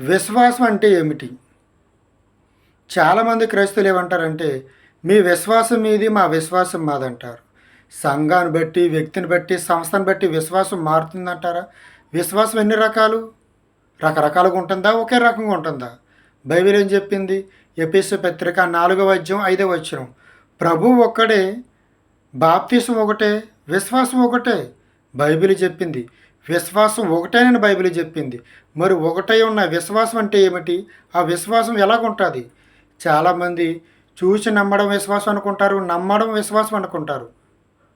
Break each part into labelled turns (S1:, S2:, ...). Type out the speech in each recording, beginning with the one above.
S1: విశ్వాసం అంటే ఏమిటి? చాలామంది క్రైస్తులు ఏమంటారంటే మీ విశ్వాసం మీది మా విశ్వాసం మాదంటారు. సంఘాన్ని బట్టి వ్యక్తిని బట్టి సంస్థను బట్టి విశ్వాసం మారుతుందంటారా? విశ్వాసం ఎన్ని రకాలు? రకరకాలుగా ఉంటుందా? ఒకే రకంగా ఉంటుందా? బైబిల్ ఏం చెప్పింది? ఎపిస్ పత్రిక నాలుగవ అధ్యాయం ఐదవ వచ్చిన ప్రభు ఒక్కడే బాప్తీసం ఒకటే విశ్వాసం ఒకటే. బైబిల్ చెప్పింది విశ్వాసం ఒకటేనని బైబిల్ చెప్పింది. మరి ఒకటే ఉన్న విశ్వాసం అంటే ఏమిటి? ఆ విశ్వాసం ఎలాగుంటుంది? చాలామంది చూసి నమ్మడం విశ్వాసం అనుకుంటారు నమ్మడం విశ్వాసం అనుకుంటారు.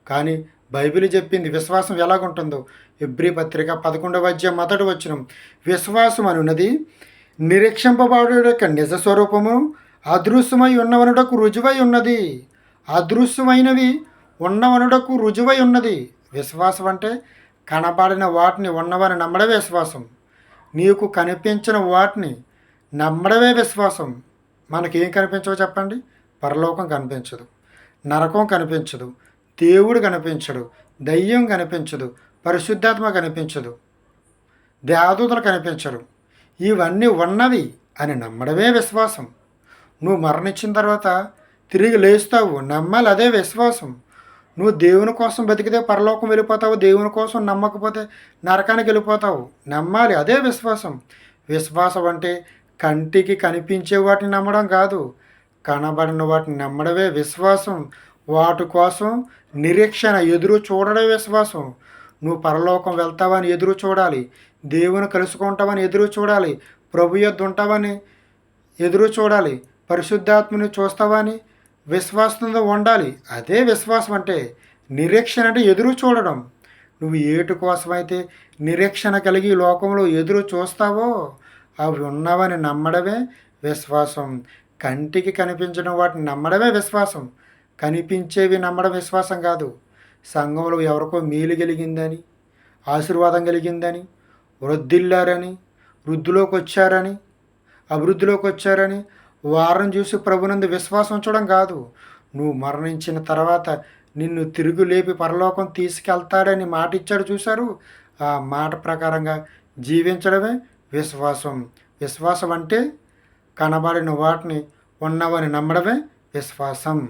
S1: కానీ బైబిల్ చెప్పింది విశ్వాసం ఎలాగుంటుందో. ఎబ్రి పత్రిక పదకొండవ అధ్యాయం మొదటి వచ్చిన విశ్వాసం అనున్నది నిరీక్షింపబడు యొక్క నిజ స్వరూపము అదృశ్యమై ఉన్నవనుడకు రుజువై ఉన్నది. అదృశ్యమైనవి ఉన్నవనుడకు రుజువై ఉన్నది. విశ్వాసం అంటే కనబడిన వాటిని ఉన్నవని నమ్మడమే విశ్వాసం. నీకు కనిపించిన వాటిని నమ్మడమే విశ్వాసం. మనకేం కనిపించవో చెప్పండి. పరలోకం కనిపించదు. నరకం కనిపించదు. దేవుడు కనిపించడు. దయ్యం కనిపించదు. పరిశుద్ధాత్మ కనిపించదు. దేవదూతలు కనిపించరు. ఇవన్నీ ఉన్నవి అని నమ్మడమే విశ్వాసం. నువ్వు మరణించిన తర్వాత తిరిగి లేస్తావు. నమ్మాలి అదే విశ్వాసం. నువ్వు దేవుని కోసం బతికితే పరలోకం వెళ్ళిపోతావు దేవుని కోసం నమ్మకపోతే నరకానికి వెళ్ళిపోతావు. నమ్మాలి అదే విశ్వాసం. విశ్వాసం అంటే కంటికి కనిపించే వాటిని నమ్మడం కాదు. కనబడిన వాటిని నమ్మడమే విశ్వాసం. వాటి కోసం నిరీక్షణ ఎదురు చూడడమే విశ్వాసం. నువ్వు పరలోకం వెళ్తావని ఎదురు చూడాలి. దేవుని కలుసుకుంటావని ఎదురు చూడాలి. ప్రభు యొద్ద ఉంటావని ఎదురు చూడాలి. పరిశుద్ధాత్మని చూస్తావని విశ్వాసంతో ఉండాలి. అదే విశ్వాసం అంటే నిరీక్షణ అంటే ఎదురు చూడడం. నువ్వు ఏటు కోసమైతే నిరీక్షణ కలిగి లోకంలో ఎదురు చూస్తావో అవి ఉన్నావని నమ్మడమే విశ్వాసం. కంటికి కనిపించడం వాటిని నమ్మడమే విశ్వాసం. కనిపించేవి నమ్మడం విశ్వాసం కాదు. సంఘంలో ఎవరికో మేలు కలిగిందని ఆశీర్వాదం కలిగిందని వృద్ధిల్లారని వృద్ధిలోకి వచ్చారని అభివృద్ధిలోకి వచ్చారని వారం చూసి ప్రభునందు విశ్వాసం ఉంచడం కాదు. నువ్వు మరణించిన తర్వాత నిన్ను తిరుగు లేపి పరలోకం తీసుకెళ్తాడని మాట ఇచ్చాడు చూశారు? ఆ మాట ప్రకారంగా జీవించడమే విశ్వాసం. విశ్వాసం అంటే కనబడిన వాటిని ఉన్నవని నమ్మడమే విశ్వాసం.